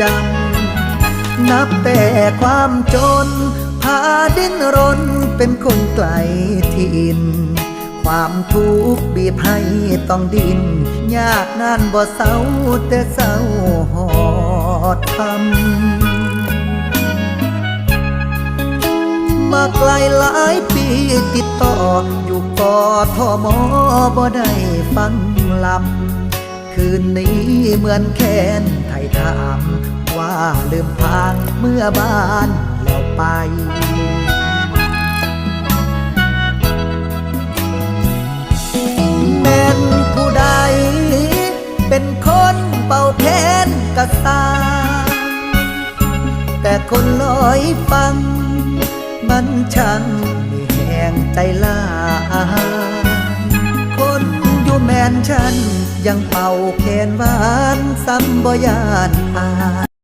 จำ นับแต่ความจน พาดิ้นรนเป็นคนไกลถิ่น ความทุกข์บีบให้ต้องดิน ยากนานบ่เศร้าแต่เศร้าหอดทำมาไกลหลายปีติดต่อ อยู่กอทอมอบ่ได้ฟังลำ คืนนี้เหมือนแค้นไทยถามว่าลืมพางเมื่อบ้านแล้วไปแม่นผู้ใด เป็นคนเป่าแค้นกระสาแต่คนลอยฟัง มันช่างมีแหงใจลา แมนฉันยังเป่าแคนหวานซ้ำบ่ยานอาย